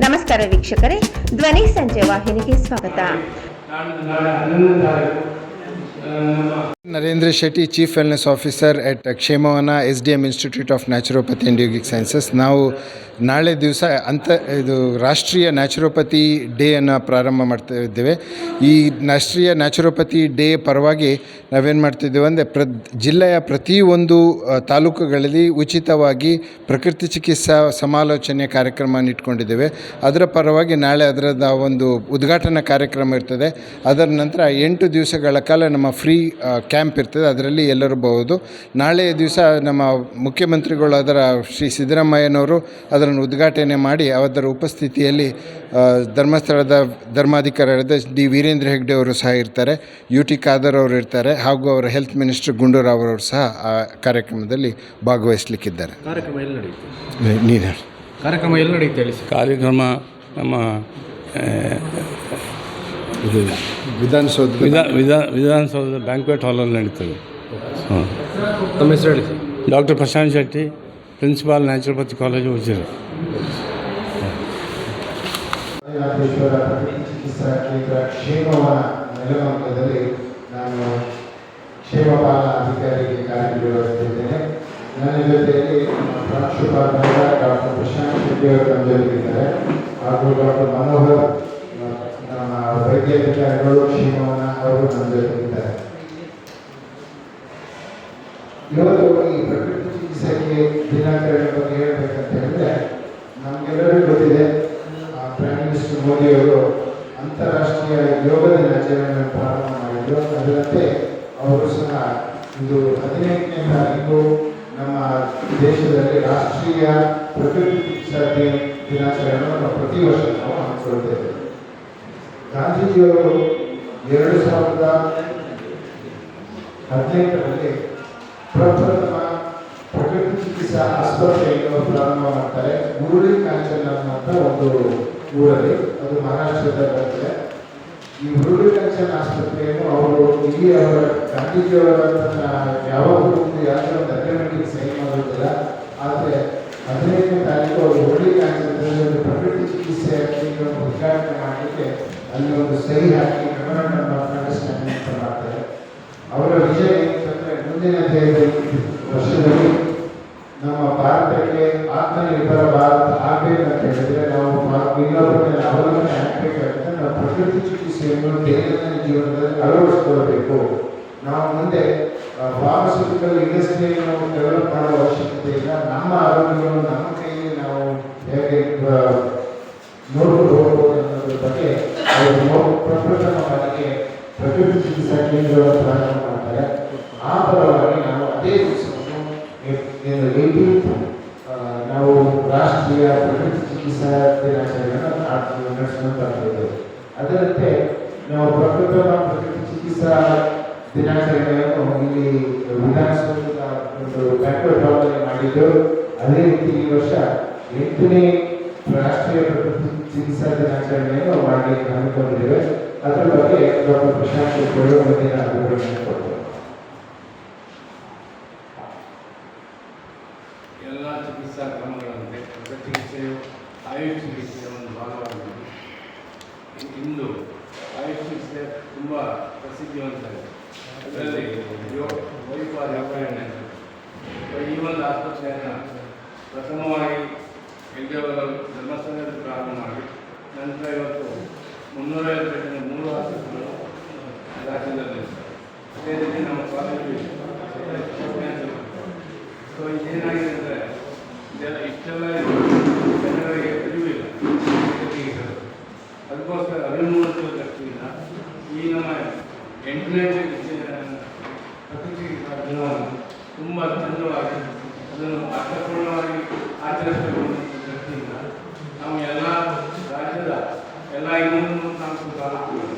ನಮಸ್ಕಾರ ವೀಕ್ಷಕರೇ. ಧ್ವನಿ ಸಂಜೆ ವಾಹಿನಿಗೆ ಸ್ವಾಗತ. Narendra Shetty chief wellness officer at Kshemavana S D M institute of naturopathy and yogic sciences ನಾವು ನಾಳೆ ದಿವಸ ಅಂತ, ಇದು ರಾಷ್ಟ್ರೀಯ ನ್ಯಾಚುರೋಪತಿ ಡೇಯನ್ನು ಪ್ರಾರಂಭ ಮಾಡ್ತಾ ಇದ್ದೇವೆ. ಈ ರಾಷ್ಟ್ರೀಯ ನ್ಯಾಚುರೋಪತಿ ಡೇ ಪರವಾಗಿ ನಾವೇನು ಮಾಡ್ತಿದ್ದೇವೆ ಅಂದರೆ ಪ್ರ, ಜಿಲ್ಲೆಯ ಪ್ರತಿಯೊಂದು ತಾಲೂಕುಗಳಲ್ಲಿ ಉಚಿತವಾಗಿ ಪ್ರಕೃತಿ ಚಿಕಿತ್ಸಾ ಸಮಾಲೋಚನೆ ಕಾರ್ಯಕ್ರಮವನ್ನು ಇಟ್ಕೊಂಡಿದ್ದೇವೆ. ಅದರ ಪರವಾಗಿ ನಾಳೆ ಅದರದ ಒಂದು ಉದ್ಘಾಟನಾ ಕಾರ್ಯಕ್ರಮ ಇರ್ತದೆ. ಅದರ ನಂತರ ಎಂಟು ದಿವಸಗಳ ಕಾಲ ನಮ್ಮ ಫ್ರೀ ಕ್ಯಾಂಪ್ ಇರ್ತದೆ ಅದರಲ್ಲಿ ಎಲ್ಲರೂ ಬಹುದು ನಾಳೆಯ ದಿವಸ ನಮ್ಮ ಮುಖ್ಯಮಂತ್ರಿಗಳು ಅದರ ಶ್ರೀ ಸಿದ್ದರಾಮಯ್ಯನವರು ಅದರನ್ನು ಉದ್ಘಾಟನೆ ಮಾಡಿ ಅದರ ಉಪಸ್ಥಿತಿಯಲ್ಲಿ ಧರ್ಮಸ್ಥಳದ ಧರ್ಮಾಧಿಕಾರಿಯಾದ ಡಿ ವೀರೇಂದ್ರ ಹೆಗ್ಡೆ ಅವರು ಸಹ ಇರ್ತಾರೆ ಯು ಟಿ ಖಾದರ್ ಅವರು ಇರ್ತಾರೆ ಹಾಗೂ ಅವರ ಹೆಲ್ತ್ ಮಿನಿಸ್ಟರ್ ಗುಂಡೂರಾವ್ ಅವರು ಸಹ ಆ ಕಾರ್ಯಕ್ರಮದಲ್ಲಿ ಭಾಗವಹಿಸಲಿಕ್ಕಿದ್ದಾರೆ. ಕಾರ್ಯಕ್ರಮ ಎಲ್ಲಿ ನಡೆಯುತ್ತೆ? ನೀನು ಕಾರ್ಯಕ್ರಮ ಎಲ್ಲಿ ನಡೆಯುತ್ತೆ ಹೇಳಿ ಕಾರ್ಯಕ್ರಮ ನಮ್ಮ ಇದು ವಿಧಾನಸೌಧ ವಿಧಾ ವಿಧಾ ವಿಧಾನಸೌಧದ ಬ್ಯಾಂಕ್ವೆಟ್ ಹಾಲಲ್ಲಿ ನಡೀತದೆ. ಹಾಂ. ತಮ್ಮ ಹೆಸರು ಹೇಳಿ. Doctor Prashanth Shetty principal naturopathy college ಚಿಕಿತ್ಸಾ ಕೇಂದ್ರ ಕ್ಷೇಮವನ ನಾನು ಕ್ಷೇಮಪಾಲ ಅಧಿಕಾರಿಗೆ ಕಾರ್ಯನಿರ್ವಹಿಸುತ್ತಿದ್ದೇನೆ. ನನ್ನ ಜೊತೆಯಲ್ಲಿ ನಮ್ಮ ಪ್ರಾಂಶುಪಾಲರಾದ ಡಾಕ್ಟರ್ ಪ್ರಶಾಂತ್ ಶೆಟ್ಟಿ ಅವರು ನಮ್ಮ ಜೊತೆಗಿದ್ದಾರೆ. ಹಾಗೂ ಡಾಕ್ಟರ್ ಮನೋಹರ್ ನಮ್ಮ ವೈದ್ಯಾಧಿಕಾರಿಗಳು ಕ್ಷೇಮವನ ಅವರು ನಮ್ಮ ಜೊತೆಗಿದ್ದಾರೆ ಇವತ್ತು ಈ ಪ್ರಕೃತಿ ಚಿಕಿತ್ಸೆಗೆ ದಿನಾಚರಣೆ ಬಗ್ಗೆ ಹೇಳ್ಬೇಕಂತ ಹೇಳಿದ್ರೆ, ನಮಗೆಲ್ಲರಿಗೂ ಗೊತ್ತಿದೆ ಪ್ರೈಮ್ ಮಿನಿಸ್ಟರ್ ಮೋದಿಯವರು ಅಂತಾರಾಷ್ಟ್ರೀಯ ಯೋಗ ದಿನಾಚರಣೆಯನ್ನು ಪ್ರಾರಂಭ ಮಾಡಿದ್ರು. ಅದರಂತೆ ಅವರು ಸಹ ಇದು ಹದಿನೆಂಟನೇ ತಾರೀಕು ನಮ್ಮ ದೇಶದಲ್ಲಿ ರಾಷ್ಟ್ರೀಯ ಪ್ರಕೃತಿ ಚಿಕಿತ್ಸಾ ದಿನಾಚರಣೆಯನ್ನು ಪ್ರತಿ ವರ್ಷ ನಾವು ಹಮ್ಮಿಕೊಳ್ತೇವೆ ಗಾಂಧೀಜಿಯವರು ಎರಡು ಸಾವಿರದ ಹದಿನೆಂಟರಲ್ಲಿ ಪ್ರಪ್ರಥಮ ಪ್ರಕೃತಿ ಚಿಕಿತ್ಸಾ ಆಸ್ಪತ್ರೆಯನ್ನು ಪ್ರಾರಂಭ ಮಾಡ್ತಾರೆ. ಮುರುಳಿ ಕಾಂಚನ್ ಅಂತ ಒಂದು ಊರಲ್ಲಿ, ಅದು ಮಹಾರಾಷ್ಟ್ರದ ಬರುತ್ತೆ ಈ ಮುರುಳಿ ಕಾಂಚನ್ ಆಸ್ಪತ್ರೆಯನ್ನು ಅವರು ಇಲ್ಲಿ ಅವರ ಗಾಂಧೀಜಿಯವರ ಯಾವಾಗಲೂ ಒಂದು ಒಂದು ಅಗ್ರಿಮೆಂಟಿಗೆ ಸೈನ್ ಮಾಡೋದಿಲ್ಲ ಆದರೆ ಹದಿನೈದನೇ ತಾರೀಕು ಅವರು ಮುರುಳಿ ಕಾಂಚನದಲ್ಲಿ ಒಂದು ಪ್ರಕೃತಿ ಚಿಕಿತ್ಸೆ ಉದ್ಘಾಟನೆ ಮಾಡಲಿಕ್ಕೆ ಅಲ್ಲಿ ಒಂದು ಸಹಿ ಹಾಕಿ ಮೆಮೊರಾಂಡಮ್ ಆಫ್ ಅಂಡರ್ಸ್ಟ್ಯಾಂಡಿಂಗ್ ಅಂತ ಮಾಡ್ತಾರೆ ಅವರ ವಿಷಯ ಏನಂತಂದರೆ ಮುಂದಿನ ದೇ- ವರ್ಷದಲ್ಲಿ ನಮ್ಮ ಭಾರತಕ್ಕೆ ಆತ್ಮನಿರ್ಭರ ಭಾರತ ಆಗ್ಬೇಕಂತ ಹೇಳಿದರೆ ನಾವು ಇನ್ನೊಬ್ಬರ ಮೇಲೆ ಅವಲಂಬನೆ ಆಗ್ಬೇಕಾದ್ರೆ ನಾವು ಪ್ರಕೃತಿ ಚಿಕಿತ್ಸೆಯನ್ನು ದೈನಂದಿನ ಜೀವನದಲ್ಲಿ ಅಳವಡಿಸಿಕೊಳ್ಬೇಕು ನಾವು ಮುಂದೆ ಫಾರ್ಮಸ್ಯೂಟಿಕಲ್ ಇಂಡಸ್ಟ್ರಿಯನ್ನು ನಾವು ಡೆವಲಪ್ ಮಾಡುವ ಅವಶ್ಯಕತೆ ಇಲ್ಲ. ನಮ್ಮ ಆರೋಗ್ಯವನ್ನು ನಮ್ಮ ಕೈಯಲ್ಲಿ ನಾವು ಹೇಗೆ ನೋಡ್ಕೊಂಡು ಹೋಗ್ಬೋದು ಅನ್ನೋದ್ರ ಬಗ್ಗೆ ಅವರು ಮನೆಗೆ ಪ್ರಕೃತಿ ಚಿಕಿತ್ಸಾ ಕೇಂದ್ರಗಳ ಪ್ರಾರಂಭ ಮಾಡ್ತಾರೆ ಆ ಪರವಾಗಿ ನಾವು ಅದೇ ದಿವಸವನ್ನು ಏಯ್ಟೀನ್ತ್ ನಾವು ರಾಷ್ಟ್ರೀಯ ಪ್ರಕೃತಿ ಚಿಕಿತ್ಸಾ ದಿನಾಚರಣೆಯನ್ನು ನಡೆಸ್ಕೊಂಡು ಬರ್ತಿದ್ದೇವೆ ಅದರಂತೆ ನಾವು ಪ್ರಕೃತ ಪ್ರಕೃತಿ ಚಿಕಿತ್ಸಾ ದಿನಾಚರಣೆಯನ್ನು ಇಲ್ಲಿ ವಿಧಾನಸೌಧದ ಒಂದು ಬ್ಯಾಂಕ್ವೆಟ್ ಹಾಲ್ನಲ್ಲಿ ಮಾಡಿದ್ದು. ಅದೇ ರೀತಿ ಈ ವರ್ಷ ಎಂಟನೇ ರಾಷ್ಟ್ರೀಯ ಪ್ರಕೃತಿ ಚಿಕಿತ್ಸಾ ದಿನಾಚರಣೆಯನ್ನು ಮಾಡಿ ಹಮ್ಮಿಕೊಂಡಿದ್ದೇವೆ. ಅದರ ಬಗ್ಗೆ ಡಾಕ್ಟರ್ ಪ್ರಶಾಂತ್ ಬಗ್ಗೆ ಮುಂದಿನ ವಿವರಣೆ ಎಲ್ಲ ಚಿಕಿತ್ಸಾ ಕ್ರಮಗಳಂತೆ ಚಿಕಿತ್ಸೆಯು ಆಯುಷ್ ಚಿಕಿತ್ಸೆಯ ಒಂದು ಭಾಗವಾಗಿದೆ. ಇಂದು ಆಯುಷ್ ಚಿಕಿತ್ಸೆ ತುಂಬ ಪ್ರಸಿದ್ಧಿವಂತಾಗಿದೆ ಅದರಲ್ಲಿ ಯೋ ವೈಫಾರ್ ಯೋಗಾಯಣೆ ಈ ಒಂದು ಆಸ್ಪತ್ರೆಯನ್ನು ಪ್ರಥಮವಾಗಿ ಎಲ್ಗವರು ಧರ್ಮಸ್ಥಳದಲ್ಲಿ ಪ್ರಾರಂಭ ಮಾಡಿ, ನಂತರ ಇವತ್ತು ಮುನ್ನೂರೈವತ್ತು ಬೆಡ್ಡಿನ ಮೂರು ಆಸ್ಪತ್ರೆಗಳು ರಾಜ್ಯದಲ್ಲಿ ಅದೇ ರೀತಿ ನಮ್ಮ ಕಾಲೇಜು. ಸೊ ಇದೇನಾಗಿದೆ ಅಂದರೆ, ಇದೆಲ್ಲ ಇಷ್ಟೆಲ್ಲ ಜನಗಳಿಗೆ ತೆಗೆಸಲು ಅದಕ್ಕೋಸ್ಕರ ಅಭಿಮೂಡಿಸುವ ದೃಷ್ಟಿಯಿಂದ ಈ ನಮ್ಮ ಎಂಟನೇ ಪ್ರಕೃತಿ ದಿನವನ್ನು ತುಂಬ ಚಂದವಾಗಿ ಅದನ್ನು ಅರ್ಥಪೂರ್ಣವಾಗಿ ಆಚರಿಸಬೇಕು ಅನ್ನೋ ದೃಷ್ಟಿಯಿಂದ ನಾವು ಎಲ್ಲ ರಾಜ್ಯದ ಎಲ್ಲ ಇನ್ನೂರು ಮೂವತ್ನಾಲ್ಕು ತಾಲೂಕುಗಳು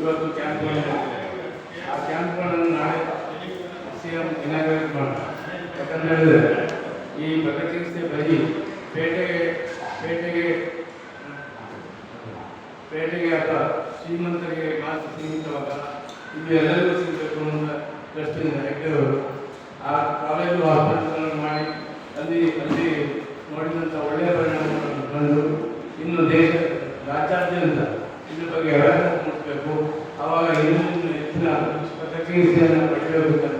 ಇವತ್ತು ಕ್ಯಾಂಪ್ಗಳನ್ನು ಮಾಡಿದ್ದಾರೆ. ಆ ಕ್ಯಾಂಪ್ಗಳನ್ನು ನಾಳೆ ಸಿ ಎಂ ಇನಾಗ್ರೇಟ್ ಮಾಡ್ತಾರೆ ಯಾಕಂತ ಹೇಳಿದ್ರೆ ಈ ಚಿಕಿತ್ಸೆ ಬರೀ ಪೇಟೆಗೆ ಪೇಟೆಗೆ ಪೇಟೆಗೆ ಅಥವಾ ಶ್ರೀಮಂತರಿಗೆ ಮಾತ್ರ ಸೀಮಿತವಾಗ ಇದು ಎಲ್ಲರಿಗೂ ಸಿಗಬೇಕು ಅನ್ನೋ ದೃಷ್ಟಿಯಿಂದ ಆ ಕಾಲೇಜು ಹಾಸ್ಪಿಟಲ್ಗಳನ್ನು ಮಾಡಿ, ಅಲ್ಲಿ ಅಲ್ಲಿ ನೋಡಿದಂಥ ಒಳ್ಳೆಯ ಪರಿಣಾಮಗಳನ್ನು ಬಂದು ಇನ್ನು ದೇಶ ರಾಜ್ಯಾದ್ಯಂತ ಇದ್ರ ಬಗ್ಗೆ ಅವೇರ್ನೆಸ್ ಮೂಡಿಸಬೇಕು ಆವಾಗ ಇನ್ನೂ ಹೆಚ್ಚಿನ ಪ್ರತಿಕ್ರಿಯೆಯನ್ನು ಪಡೆಯಬೇಕು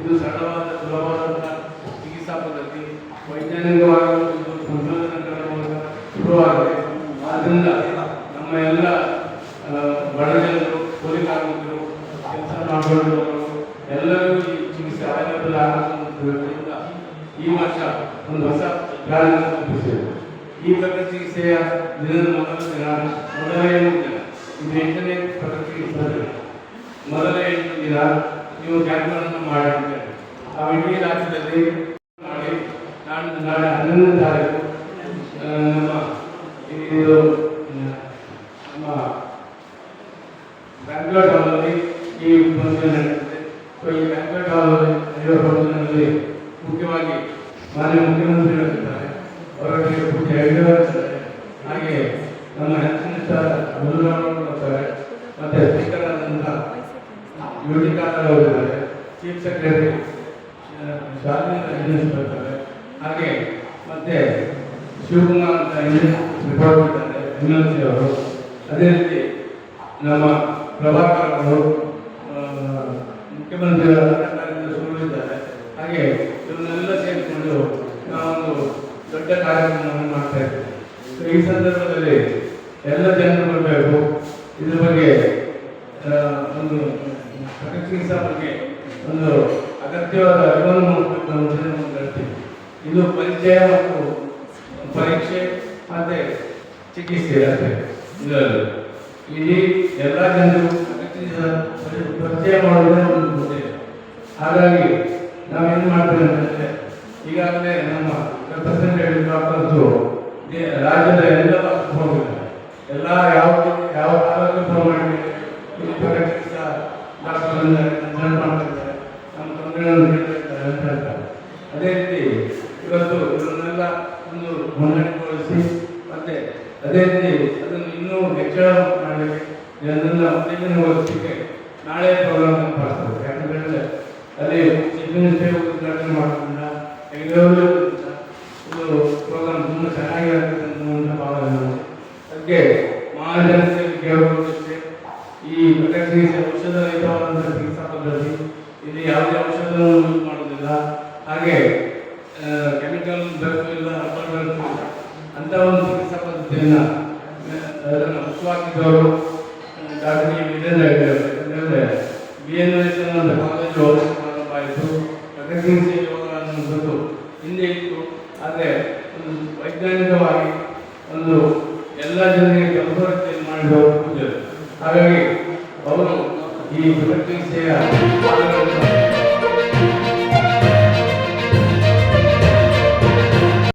ಇದು ಸರಳವಾದ ಸುಲಭವಾದ ಚಿಕಿತ್ಸಾ ಪದ್ಧತಿ ವೈಜ್ಞಾನಿಕವಾಗಿ ಇದು ಸಂಶೋಧನೆಗಳ ಮೂಲಕ ಶುರುವಾಗಿದೆ ಆದ್ದರಿಂದ ನಮ್ಮ ಎಲ್ಲ ಆ, ಬಡ ಜನರು ಕೂಲಿ ಕಾರ್ಮಿಕರು ಕೆಲಸ ಮಾಡುವವರು ಎಲ್ಲರಿಗೂ ಈ ಚಿಕಿತ್ಸೆ ಅವೈಲಬಲ್ ಈ ವರ್ಷ ಒಂದು ಹೊಸ ಪ್ಲಾನ್ ರೂಪಿಸಿದೆ ಈ ಪ್ರಕೃತಿ ಚಿಕಿತ್ಸೆಯ ದಿನದ ಮೊದಲ ದಿನ ಮೊದಲನೇ ದಿನ ಇದು ಎಂಟನೇ ಪ್ರಕೃತಿ ಚಿಕಿತ್ಸಾ ಮೊದಲ ಎಂಟು ದಿನ ನೀವು ಕ್ಯಾಂಪ್ಗಳನ್ನು ಮಾಡಿದ್ದೇವೆ ಆ ಇಡೀ ರಾಜ್ಯದಲ್ಲಿ ಮಾಡಿ ನಾಳೆ ನಾಳೆ ಹನ್ನೊಂದನೇ ತಾರೀಕು ನಮ್ಮ ಇದು ನಮ್ಮ ಬ್ಯಾಂಗ್ಳೂರ್ ಈ ಫಂಕ್ಷನ್ ನಡೆಯುತ್ತೆ. ಸೊ ಈ ನಡೆಯುವ ಮುಖ್ಯವಾಗಿ ಮಾನ್ಯ ಮುಖ್ಯಮಂತ್ರಿಗಳು ಇರ್ತಾರೆ ಅವರಿಗೆ ಪೂಜೆ ಇರ್ತಾರೆ ಹಾಗೆ ನಮ್ಮ ಹೆಚ್ಚಿನ ಅಬ್ದುಲ್ ಬರ್ತಾರೆ ಮತ್ತೆ ಸ್ಪೀಕರ್ ಆದಂಥ U T Khader chief secretary Shalini engineers ಬರ್ತಾರೆ. ಹಾಗೆ ಮತ್ತೆ ಶಿವಕುಮಾರ್ ಅಂತ ಇಂಜಿನಿಯರ್ ರಿಪೋರ್ಟ್ ಇದ್ದಾರೆ ಅವರು. ಅದೇ ರೀತಿ ನಮ್ಮ ಪ್ರಭಾಕರ್ ಅವರು ಆ, ಮುಖ್ಯಮಂತ್ರಿಗಳ ಕಾರ್ಯದಿಂದ ಸುರುಳಿದ್ದಾರೆ ಹಾಗೆ ಇವನ್ನೆಲ್ಲ ಸೇರಿಕೊಂಡು ನಾವೊಂದು ದೊಡ್ಡ ಕಾರ್ಯಕ್ರಮವನ್ನು ಮಾಡ್ತಾ ಇದ್ದೇವೆ. ಈ ಸಂದರ್ಭದಲ್ಲಿ ಎಲ್ಲ ಜನರು ಬರಬೇಕು. ಇದ್ರ ಬಗ್ಗೆ ಒಂದು ಚಿಕಿತ್ಸಾ ಬಗ್ಗೆ ಒಂದು ಅಗತ್ಯವಾದ ಅರಿವನ್ನು ಅಂತ ನಾವು ಇದು ಪರಿಚಯ ಮತ್ತು ಪರೀಕ್ಷೆ ಮತ್ತೆ ಚಿಕಿತ್ಸೆ ಅಷ್ಟೇ ಇದರಲ್ಲಿ ಇಲ್ಲಿ ಎಲ್ಲ ಜನರು ಪರಿಚಯ ಮಾಡುವುದೇ ಒಂದು ಹಾಗಾಗಿ ನಾವೇನು ಮಾಡ್ತೇವೆ ಅಂತಂದ್ರೆ, ಈಗಾಗಲೇ ನಮ್ಮ ರೆಪ್ರೆಸೆಂಟೇಟಿವ್ ರಾಜ್ಯದ ಎಲ್ಲ ಎಲ್ಲ ಯಾವ ಯಾವ ಕಾಲಕ್ಕೂ ಫೋನ್ ಮಾಡ್ತಿದ್ದಾರೆ. ನಮ್ಮ ತೊಂದರೆಗಳನ್ನು ಅದೇ ರೀತಿ ಇವತ್ತು ಇವನ್ನೆಲ್ಲ ಒಂದು ಹೊಂದಾಣಿಕೆಗೊಳಿಸಿ ಮತ್ತೆ ಅದೇ ರೀತಿ ಅದನ್ನು ಇನ್ನೂ ಹೆಚ್ಚಳ ಮಾಡಲಿಕ್ಕೆ ಜನರನ್ನ ಉತ್ತೇಜನಗೊಳಿಸಲಿಕ್ಕೆ ನಾಳೆ ಪ್ರೋಗ್ರಾಮ್ ಮಾಡ್ತಾರೆ? ಯಾಕಂತ ಅಲ್ಲಿ ಮಿನಿಸ್ಟರ್ ಉದ್ಘಾಟನೆ ಮಾಡೋದ್ರಿಂದ ಬೆಂಗಳೂರು ಇದು ಪ್ರೋಗ್ರಾಮ್ ತುಂಬ ಚೆನ್ನಾಗಿ ಆಗ್ತದೆ ಅನ್ನುವಂಥ ಭಾವನೆ ನಮಗೆ. ಅದಕ್ಕೆ ಮಹಾಜನತೆಯಲ್ಲಿ ಕೇಳಬಹುದಷ್ಟೇ ಈ ಪ್ರಕೃತಿ ಔಷಧ ರಹಿತವಾದಂಥ ಚಿಕಿತ್ಸಾ ಪದ್ಧತಿ ಇಲ್ಲಿ ಯಾವುದೇ ಔಷಧವನ್ನು ಯೂಸ್ ಮಾಡೋದಿಲ್ಲ ಹಾಗೆ ಕೆಮಿಕಲ್ ಇಲ್ಲ ರಬ್ಬರ್ ಅಂತ ಒಂದು ಚಿಕಿತ್ಸಾ ಪದ್ಧತಿಯನ್ನು ಹುಟ್ಟುಹಾಕಿದವರು ಡಾಕ್ಟರ್ ಎ ವಿಜೇಂದ್ರ ಹೆಗ್ಡೆ ಅವರು. ಯಾಕಂದ್ರೆ ಬಿ ಎನ್ ಎಸ್ ಅನ್ನೋ ಕಾಲೇಜು ಪ್ರಾರಂಭ ಆಯಿತು ಪ್ರಗತಿ ಯೋಗ ಅನ್ನುವಂಥದ್ದು ಹಿಂದೆ ಇತ್ತು ಆದರೆ ಒಂದು ವೈಜ್ಞಾನಿಕವಾಗಿ ಒಂದು ಎಲ್ಲ ಜನರಿಗೆ ಮಾಡಿದ ಮಾಡಿದವರು ಹಾಗಾಗಿ ಅವರು ಈ ಪ್ರಗತಿಯ